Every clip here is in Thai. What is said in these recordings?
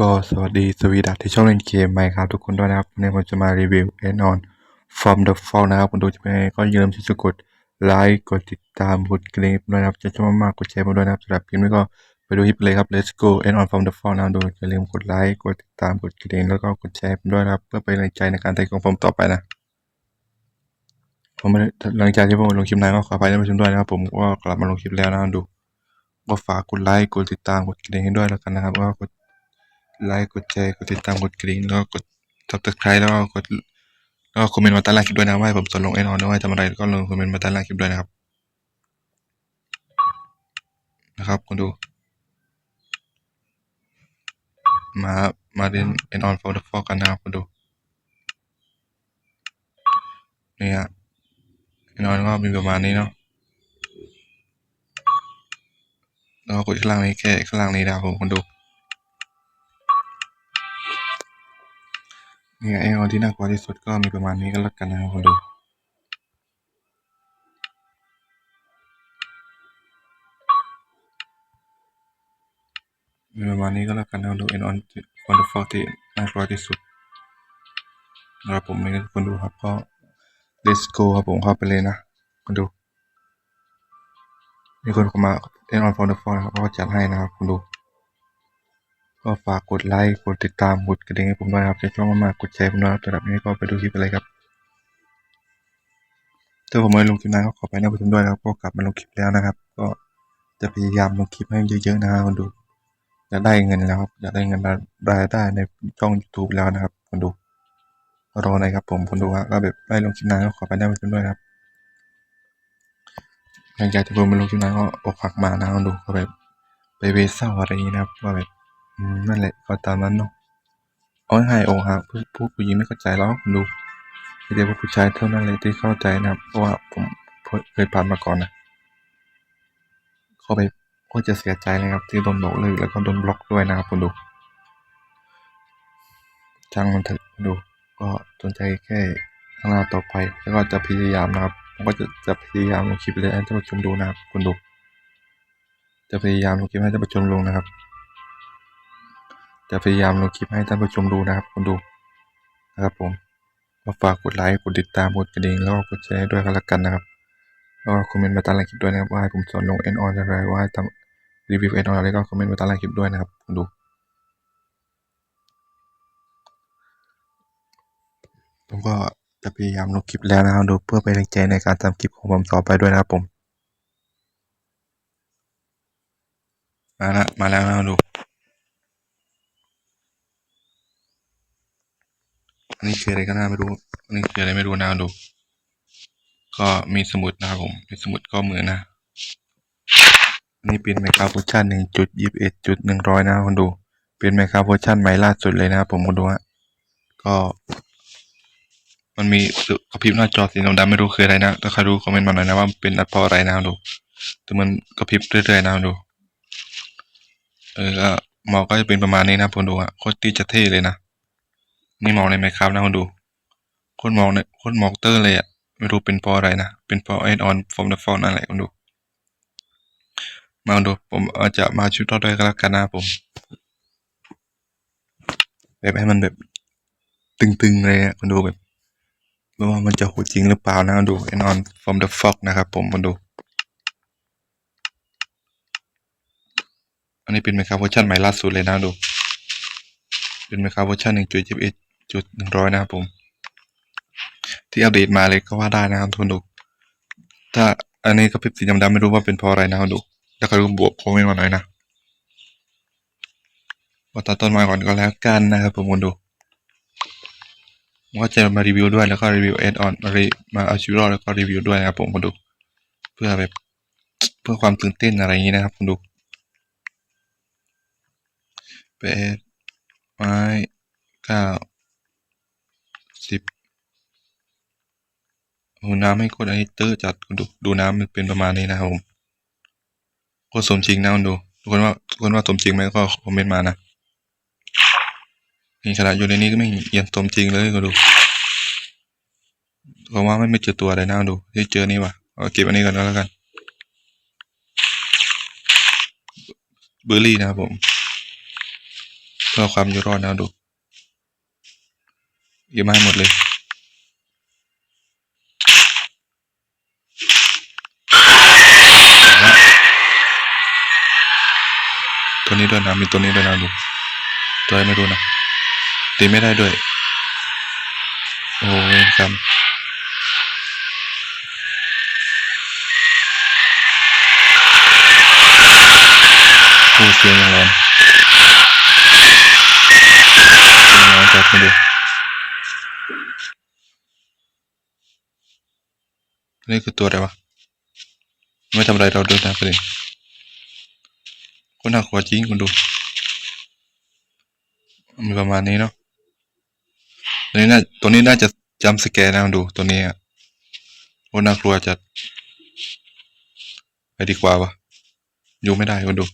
ก็สวัสดีสวีดัสที่ชอบเล่นเกมไหมครับทุกคนด้วยนะครับวันผมจะมารีวิว End on From the Fall นะครับคุณดูจะเป็นยังไงก็อย่าลืมที่จะกดไลค์กดติดตามกดกระดิ่งด้วยนะครับจะชอบมากๆกดแชร์มาด้วยนะครับสำหรับคลิปนี้ก็ไปดูคลิปเลยครับ Let's go End on From the Fall นะครับดูอย่าลืมกดไลค์กดติดตามกดกระดิ่งแล้วก็กดแชร์ผมด้วยนะครับ เพื่อเป็นกำลังใจในการทำของผมต่อไปนะ ผมหลังจากที่ผมลงคลิปนั้นก็ขออภัยท่านผู้ชมด้วยนะครับ ผมก็กลับมาลงคลิปแล้วนะครับดู ก็ฝากกดไลค์กดติดตามกดกระดิ่งให้ด้วยแล้วกันนะครับก็กด ไลค์กดแชร์กดติดตามกดกริ่งแล้วก็กด subscribe แล้วก็กดแล้วก็คอมเมนต์มาใต้ล่างคลิปด้วยนะว่าให้ผมสอนลงแอนออนด้วยทำอะไรก็ลงคอมเมนต์มาใต้ล่างคลิปด้วยนะครับ นะครับคุณดู มามาเรียนแอนออนฟอร์ดฟอกันนะครับคุณดูเนี่ยแอนออนก็มีประมาณนี้เนาะแล้วก็กดข้างล่างนี้แค่ข้างล่างนี้นะครับผมคนดู เนี่ยไอออนที่น่ากลัวที่สุดก็มีประมาณนี้ก็แล้วกันนะครับคนดูมีประมาณนี้ก็แล้วกันนะครับดูไอออนฟอนต์ฟอร์ที่น่ากลัวที่สุดนะครับผมไม่คนดูครับก็ let's go ครับผมเข้าไปเลยนะคนดูมีคนเข้ามาเล่นออนฟอนด์ฟอนนะครับก็จัดให้นะครับคุณดู ก็ฝากกดไลค์กดติดตามกดกระดิ่งให้ผมด้วยครับจะชอบมากๆกดแชร์ผมด้วยครับสำหรับนี้ก็ไปดูคลิปกันเลยครับถ้าผมไม่ลงคลิปนั้นก็ขอไปนะผู้ชมด้วยนะครับก็กลับมาลงคลิปแล้วนะครับ ก็จะพยายามลงคลิปให้เยอะๆนะครับคุณดูอยากได้เงินแล้วครับอยากได้เงินรายได้ในช่อง YouTube แล้วนะครับคุณดูรอหน่อยครับผมคุณดูฮะก็แบบได้ลงคลิปนั้นก็ขอไปนะผู้ชมด้วยครับหลังจากที่ผมไปลงคลิปนั้นก็อกหักมานะคุณดูก็แบบไปเวเศร้าอะไรนี้นะครับว่าแบบ อืมนั่นแหละ ก็ตามนั้นเนาะเอาให้อหักผู้ผู้ผู้หญิงไม่เข้าใจหรอกคุณดูมีแต่ว่าผู้ชายเท่านั้นเลยที่เข้าใจนะครับ เพราะว่าผมเคยผ่านมาก่อนนะเข้าไปก็จะเสียใจเลยครับที่โดนบอกเลิกแล้วก็โดนบล็อกด้วยนะครับคุณดูช่างมันเถอะดู ก็สนใจแค่ข้างหน้าต่อไปแล้วก็จะพยายามนะครับผมก็จะจะพยายามลงคลิปเลยให้ท่านผู้ชมดูนะครับคุณดู จะพยายามลงคลิปให้ท่านผู้ชมลงนะครับ จะพยายามลงคลิปให้ท่านผู้ชมดูนะครับคุณดูนะครับผมก็ฝากกดไลค์กดติดตามกดกระดิ่งแล้วก็กดแชร์ด้วยกันละกันนะครับแล้วก็คอมเมนต์มาใต้ล่างคลิปด้วยนะครับว่าให้ผมสอนลงเอ็นออนอะไรว่าทำรีวิวเอ็นออนอะไรก็คอมเมนต์มาใต้ล่างคลิปด้วยนะครับคุณดูผมก็จะพยายามลงคลิปแล้วนะครับดูเพื่อเป็นแรงใจในการทำคลิปของผมต่อไปด้วยนะครับผมมาละมาแล้วนะครับดู นนี้คืออะไรก็น่าไม่รู้นนี้คืออะไรไม่รู้นะดู ก็มีสมุดนะครับผมมีสมุดก็เหมือนนะนนี้เป็นไมโครโฟชั่นหนึ่งจุดยี่สิบเอ็ดจุดหนึ่งร้อยนะครับคุณดู เป็นไมโครโฟชั่นใหม่ล่าสุดเลยนะครับผมคุณดูฮะ ก็ มันมีกระพริบหน้าจอสีดำๆไม่รู้คืออะไรนะ ถ้าใครรู้คอมเมนต์มาหน่อยนะว่าเป็นเพราะอะไรนะครับดู แต่มันกระพริบเรื่อยๆนะครับดู เออหมอก็จะเป็นประมาณนี้นะครับคุณดูอะโคตรที่จะเท่เลยนะ นี่มองในไหมครับนะคุณดูโคตรมองเนี่ยโคตรมองเตอร์เลยอะไม่รู้เป็นพราะอะไรนะ เป็นพราะไอออนฟอร์มเดอะฟอนนั่นแหละคุณดู มาดูผมอาจจะมาชุดรอดด้วยก็แล้วกันนะผม แบบให้มันแบบ ตึงๆเลยอะคุณดูแบบไม่ว่ามันจะโหดจริงหรือเปล่านะคุณดูไอนอนฟอร์มเดอะฟอกนะครับผมคุณดูอันนี้เป็นไมโครเวอร์ชันใหม่ล่าสุดเลยนะดู เป็นไมโครเวอร์ชันหนึ่งจุดยี่สิบเอ็ด จุดหนึ่งร้อยนะครับผม ที่อัปเดตมาเลยก็ว่าได้นะครับทุกคนดู ถ้าอันนี้ก็พริบสีดำๆไม่รู้ว่าเป็นเพราะอะไรนะครับดู แล้วก็รู้บวกคอมเมนต์มาหน่อยนะว่าตัดต้นไม้ก่อนก็แล้วกันนะครับผมคุณดูผมก็จะมารีวิวด้วยแล้วก็รีวิวเอดออนมารีมาเอาชีวิตรอดแล้วก็รีวิวด้วยนะครับผมคุณดู เพื่อแบบเพื่อความตื่นเต้นอะไรอย่างนี้นะครับคุณดูแปดไม้เก้าสิบโอ้ น้ำให้กดอันนี้เตอร์จัดคุณดูดูน้ำมันเป็นประมาณนี้นะครับผมโคตรสมจริงนะคุณดูทุกคนว่าทุกคนว่าสมจริงไหมก็คอมเมนต์มานะนี่ขนาดอยู่ในนี้ก็ไม่เย็นสมจริงเลยคุณดูเพราะว่าไม่ไม่เจอตัวอะไรนะดูที่เจอนี่ว่ะเอาเก็บอันนี้ก่อนก็แล้วกันเบอร์รี่นะครับผมเพื่อความอยู่รอดนะดูเยอะมากหมดเลย นี้ด้วยนะ มีตัวนี้ด้วยนะดูตัวไรไม่รู้นะ ตีไม่ได้ด้วย โอ้ยครับโอ้เสียงยังร้อนเสียงร้อนจัดมาดูนี่คือตัวอะไรวะ ไม่ทำอะไรเราด้วยนะประเด็น ก็น่ากลัวจริงคุณดูมีประมาณนี้เนาะตัวนี้น่าตัวนี้น่าจะจำสแกนนะดูตัวนี้อะโอ้น่ากลัวจัดไปดีกว่าวะอยู่ไม่ได้คุณดู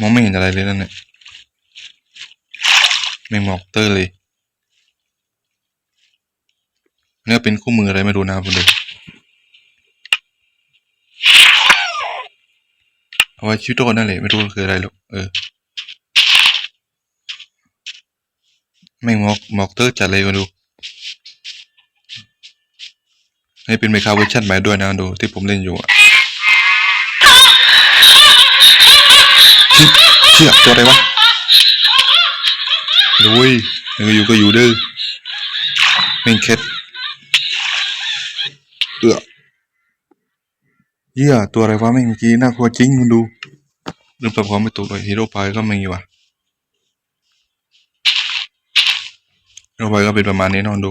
มองไม่เห็นอะไรเลยนั่นเนี่ยไม่หมอกเตอร์เลยอันนี่เป็นคู่มืออะไรไม่รู้นะครับคุณดู เอาไว้ชิวโตนั่นแหละไม่รู้คืออะไรหรอกเออไม่หมอกหมอกเตอร์จัดเลยคุณดู ให้เป็นเมคาเวอร์ชันใหม่ด้วยนะดูที่ผมเล่นอยู่อะเชี่ยตัวอะไรวะลุยยังอยู่ก็อยู่เด้อไม่งเค็ดเอือ เหี้ยตัวอะไรวะไม่งเมื่อกี้น่ากลัวจริงคุณดูเรื่องปรับความไม่ถูกเลยฮีโร่พายก็ไม่มีว่ะฮีโร่พายก็เป็นประมาณนี้นอนดู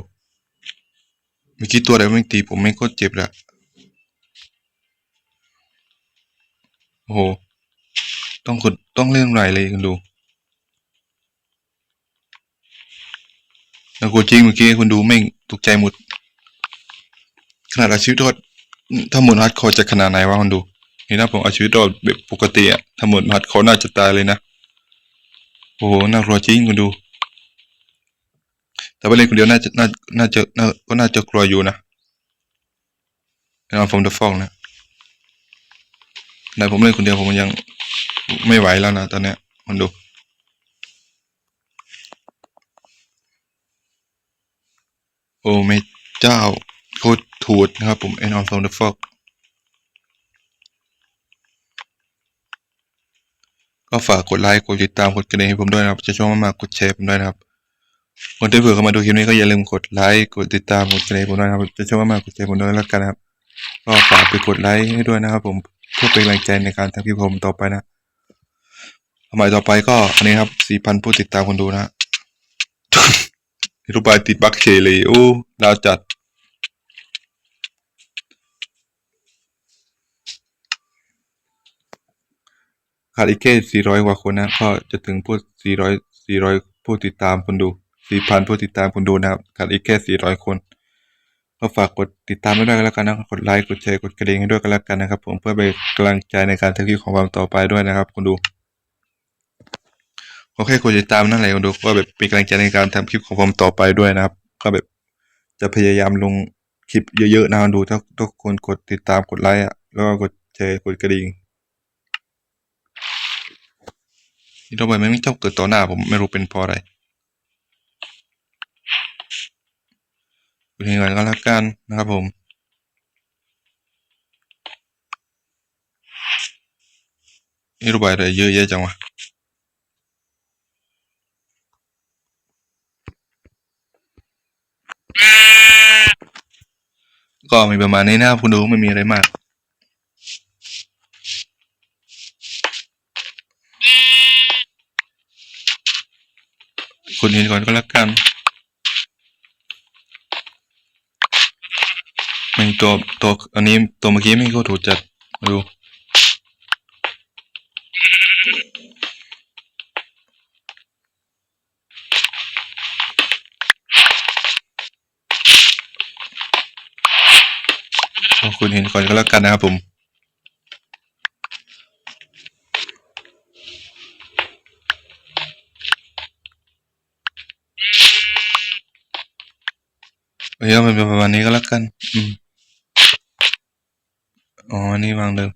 เมื่อกี้ตัวอะไรไม่ตีผมไม่งโคตรเจ็บละโอ้โหต้องกดต้องเล่นไรเลยคุณดูน่ากลัวจริงเมื่อกี้คุณดูไม่งตกใจหมดขนาดอาชีพโทษ ถ้าหมดฮัดคอร์จะขนาดไหนวะคุณดูนี่นะผมอาชีพโทษแบบปกติอะถ้าหมดฮัดคอร์น่าจะตายเลยนะโอ้โหน่ากลัวจริงคุณดู แต่ว่าเล่นคนเดียวน่าจะน่าน่าจะน่าก็น่าจะกลัวอยู่นะนอนฟอมเดอะฟองนะแต่ผมเล่นคนเดียวผมยังไม่ไหวแล้วนะตอนเนี้ยมันดูโอ้ไม่เจ้า โคตรถูดนะครับผมไอ้นอนฟอมเดอะฟอกก็ฝากกดไลค์กดติดตามกดกระดิ่งให้ผมด้วยนะครับจะช่วยมากๆกดแชร์ผมด้วยนะครับคนที่เผื่อเข้ามาดูคลิปนี้ก็อย่าลืมกดไลค์กดติดตามกดกระดิ่งผมด้วยนะครับจะช่วยมากๆกดแชร์ผมด้วยแล้วกันนะครับก็ฝากไปกดไลค์ให้ด้วยนะครับ ผมเพื่อเป็นกำลังใจในการทำคลิปผมต่อไปนะสมัยต่อไปก็อันนี้ครับสี่พันผู้ติดตามคนดูนะรูปบายติดบักเชยเลยโอ้ดาวจัด ขาดอีกแค่ 400 กว่าคนนะ ก็จะถึงผู้400 400 ผู้ติดตามคนดู 4,000 ผู้ติดตามคนดูนะครับ ขาดอีกแค่ 400 คน ก็ฝากกดติดตามด้วยกันแล้วกันนะ กดไลค์ กดแชร์ กดกระดิ่งให้ด้วยกันแล้วกันนะครับ ผม เพื่อเป็นกำลังใจในการทำคลิปของผมต่อไปด้วยนะครับคนดูขอแค่กดติดตามนั่นแหละคนดูก็แบบเป็นกำลังใจในการทำคลิปของผมต่อไปด้วยนะครับ ก็แบบจะพยายามลงคลิปเยอะๆนะคนดูถ้าทุกคนกดติดตามกดไลค์อะแล้วก็กดแชร์กดกระดิ่ง นี่ทำไมมันไม่ชอบเกิดต่อหน้าผมไม่รู้เป็นเพราะอะไรดูทีก่อนก็แล้วกันนะครับผมนี่รูปแบบอะไรเยอะแยะจังวะก็มีประมาณนี้นะครับคุณดูไม่มีอะไรมาก คุณเห็นก่อนก็แล้วกันไม่ตัวตัวอันนี้ตัวเมื่อกี้ไม่ก็ถูกจัดดูคุณเห็นก่อนก็แล้วกันนะครับผม เดี๋ยวมันเป็นประมาณนี้ก็แล้วกัน อืมอ๋อ นี่วางเดิม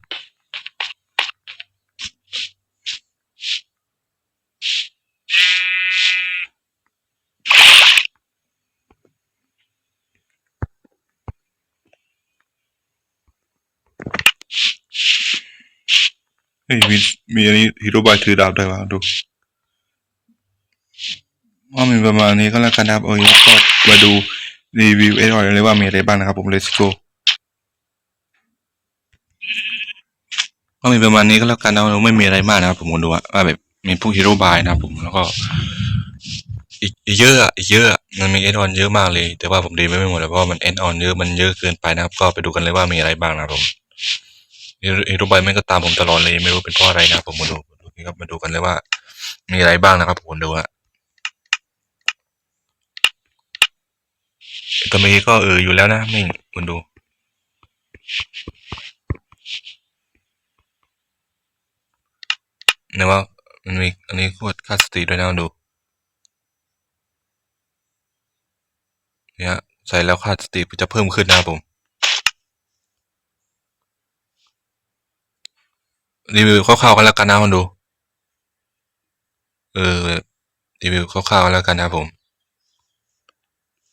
เฮ้ยมีมีอันนี้ฮีโร่บายถือดาบได้วะดูว่ามีประมาณนี้ก็แล้วกันครับโอ้ยก็มาดู รีวิวเอ็ดออยเลยว่ามีอะไรบ้างนะครับผม let's go ก็มีประมาณนี้ก็แล้วกันนะไม่มีอะไรมากนะครับผมดูว่าแบบมีพวกฮีโร่บายนะครับผมแล้วก็อีกเยอะอีกเยอะมันมีเอ็นออนเยอะมากเลย แต่ว่าผมดีไม่หมดเลยเพราะว่ามันเอ็นออนเยอะมันเยอะเกินไปนะครับ ก็ไปดูกันเลยว่ามีอะไรบ้างนะครับผมฮีโร่บายแม่งก็ตามผมตลอดเลยไม่รู้เป็นเพราะอะไรนะครับผมมาดูนี่ครับมาดูกันเลยว่า มีอะไรบ้างนะครับผมดูอะ ตัวเมย์ก็เอออยู่แล้วนะไม่คุณดูเนี่ยว่ามันมีอันนี้โคตรค่าสตรีด้วยนะดูเนี่ยใส่แล้วค่าสตรีจะเพิ่มขึ้นนะผมรีวิวคร่าวๆกันแล้วกันนะคุณดู เออรีวิวคร่าวๆแล้วกันนะผม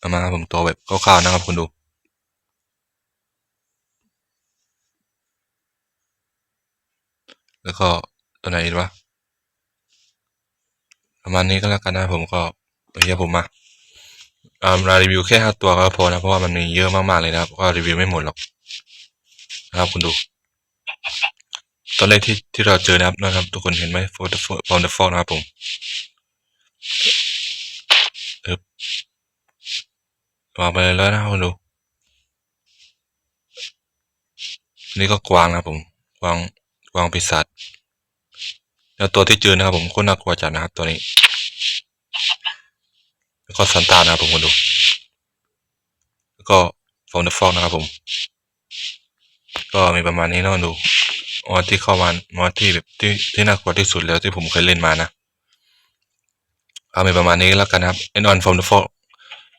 เอามาครับผมตัวแบบคร่าวๆนะครับคุณดูแล้วก็ตัวไหนอีกวะประมาณนี้ก็แล้วกันนะผมก็โอเคผมมาเอ่ามารีวิวแค่ห้าตัวก็พอนะเพราะว่ามันมีเยอะมากๆเลยนะครับก็รีวิวไม่หมดหรอกนะครับคุณดูตอนแรกที่ที่เราเจอนะครับนะครับ ทุกคนเห็นไหมฟอร์ฟอร์ดฟอร์นะครับผมเออ วางไปเลยแล้วนะครับคุณดูนี่ก็กวางนะผมกวางกวางปีศาจแล้วตัวที่เจอนะครับผมโคตรน่ากลัวจัดนะครับตัวนี้แล้วก็ซันตานะครับผมคุณดูแล้วก็ฟอนเดอร์ฟอกนะครับผม ก็มีประมาณนี้นะคุณดูมอสที่เข้ามามอสที่แบบที่ที่น่ากลัวที่สุดแล้วที่ผมเคยเล่นมานะเอามีประมาณนี้แล้วกันครับเอ็นออนฟอร์ม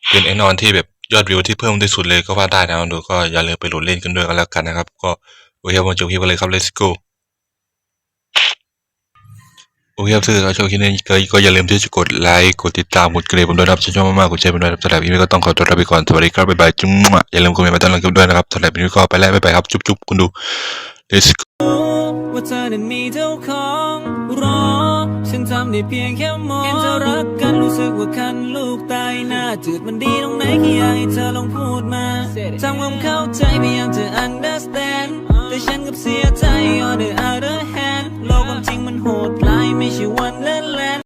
เป็นเอ็นอนที่แบบยอดวิวที่เพิ่มที่สุดเลยก็ว่าได้นะคุณดูก็อย่าลืมไปโหลดเล่นกันด้วยกันแล้วกันนะครับ ก็โอเคผมจบคลิปกันเลยครับ let's go โอเคครับถ้าเกิดชอบคลิปนี้ก็ก็อย่าลืมที่จะกดไลค์กดติดตามกดกระดิ่งผมด้วยนะครับชอบมากๆกดแชร์ผมด้วยนะครับสำหรับคลิปนี้ก็ต้องขอตัวลาไปก่อนสวัสดีครับบ๊ายบายจุ๊มอย่าลืมคอมเมนต์มาต้อนรับกันด้วยนะครับสำหรับคลิปนี้ก็ไปแล้วบ๊ายบายครับจุ๊บๆคุณดู let's go ว่าเธอนั้นมีเท่าของรอ ฉันทำได้เพียงแค่มองเห็นเธอรักกันรู้สึกว่าคันลูกตายหน้าจืดมันดีตรงไหนแค่อยากให้เธอลองพูดมาทำความเข้าใจพยายามจะ understand แต่ฉันกับเสียใจ on the other hand โลกความจริงมันโหดร้ายไม่ใช่วันเล่นแลน